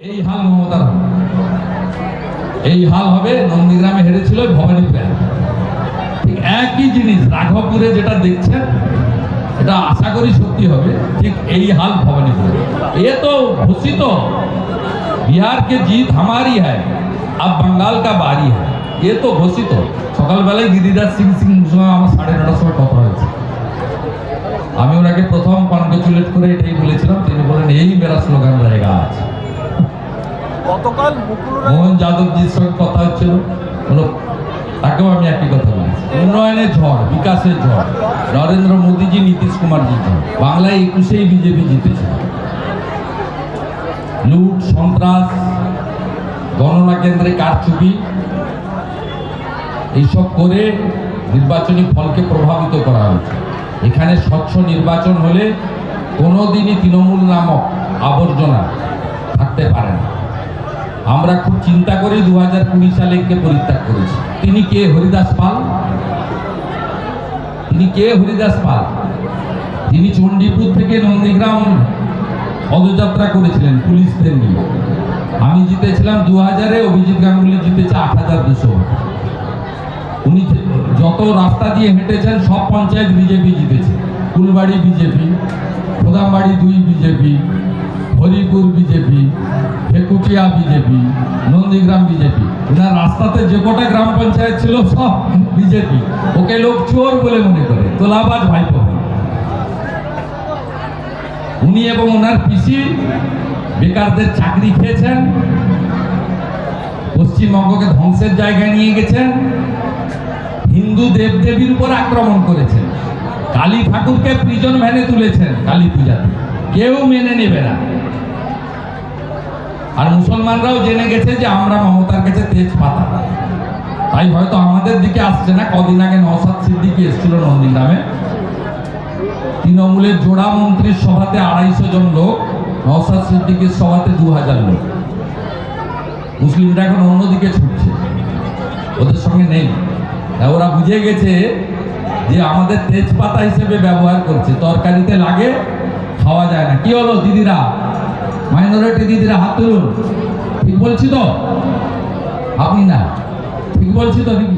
এই হাল মমতার এই হাল হবে নন্দীগ্রামে হেরেছিল ভবানী প্যান। ঠিক একই জিনিস, রাঘবপুরে যেটা দেখছেন, এটা আশা করি সত্যি হবে, ঠিক এই হাল ভবানীপুরে এ তো ঘোষিত। বিহারকে জিত আমারই হ্যায় আর বাঙ্গাল কা বাড়ি হ্যায় এ তো ঘোষিত। সকালবেলায় দিদিদার সিং সিং আমার সাড়ে নটার সময় কথা হয়েছে। গতকাল মোহন যাদবজির সঙ্গে কথা হচ্ছিল। তাকেও আমি একই কথা বলেছি। উন্নয়নের ঝড় বিকাশের ঝড়। নরেন্দ্র মোদীজি, নীতিশ কুমারজির ঝড়। বাংলায় একুশেই বিজেপি জিতেছে। লুট, সন্ত্রাস, গণনা কেন্দ্রে কারচুপি, এইসব করে নির্বাচনী ফলকে প্রভাবিত করা হয়েছে। এখানে স্বচ্ছ নির্বাচন হলে কোনোদিনই তৃণমূল নামক আবর্জনা থাকতে পারে না। আমরা খুব চিন্তা করে দু হাজার কুড়ি সালে কে পরিত্যাগ করেছি। তিনি কে? হরিদাস পাল। তিনি কে? হরিদাস পাল। তিনি চণ্ডীপুর থেকে নন্দীগ্রাম পদযাত্রা করেছিলেন পুলিশদের নিয়ে। আমি জিতেছিলাম দু হাজারে অভিজিৎ গাঙ্গুলি জিতেছে আট হাজার দুশো। উনি যত রাস্তা দিয়ে হেঁটেছেন, সব পঞ্চায়েত বিজেপি জিতেছে। ফুলবাড়ি বিজেপি, প্রধানবাড়ি দুই BJP Haripur BJP, Bhekutia BJP, Nandigram BJP. ওনার রাস্তাতে যে কটা গ্রাম পঞ্চায়েত ছিল, সব বিজেপি। ওকে লোক চোর বলে মনে করে। তোলাবাজ ভাইপো। উনি এবং ওনার পিসি বেকারদের চাকরি খেয়েছেন। পশ্চিমবঙ্গকে ধ্বংসের জায়গায় নিয়ে গেছেন। হিন্দু দেবদেবীর উপর আক্রমণ করেছেন। কালী ঠাকুরকে প্রিজন ভ্যানে তুলেছেন কালী পূজাতে। কেউ মেনে নেবে না। আর মুসলমানরাও জেনে গেছে যে আমরা মমতার কাছে তেজপাতা। তাই হয়তো আমাদের দিকে আসছে না, কদিন আগে নওসাদ সিদ্দিকি এসেছিল নন্দীগ্রামে। তৃণমূলের জোড়া মন্ত্রীর সভাতে আড়াইশো জন লোক নওসাদ সিদ্দিকির সভাতে দু হাজার লোক। মুসলিমরা এখন অন্যদিকে ছুটছে, ওদের সঙ্গে নেই। ওরা বুঝে গেছে যে আমাদের তেজপাতা হিসেবে ব্যবহার করছে, তরকারিতে লাগে, খাওয়া যায় না। কি হলো দিদিরা? মাইনরিটি দিদিরা হাত তুলুন। ঠিক বলছি তো? আপনি না। ঠিক বলছি তো নাকি?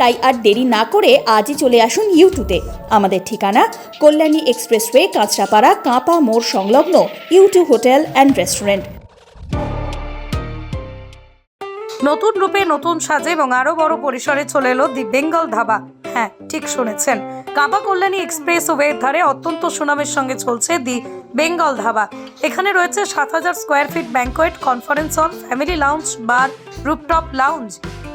তাই আর দেরি না করে আজই চলে আসুন ইউটুতে। আমাদের ঠিকানা কল্যাণী এক্সপ্রেসওয়ে, কাঁচরাপাড়া, কাঁপা মোড় সংলগ্ন ইউটিউব হোটেল অ্যান্ড রেস্টুরেন্ট। নতুন রূপে নতুন সাজে এবং আরও বড় পরিসরে চলে এলো দি বেঙ্গল ধাবা। হ্যাঁ ঠিক শুনেছেন। কাবা কল্যাণী এক্সপ্রেস ওয়ের ধারে অত্যন্ত সুনামের সঙ্গে চলছে দি বেঙ্গল ধাবা। এখানে রয়েছে সাত হাজার square feet banquet, conference hall, family lounge, bar, rooftop lounge.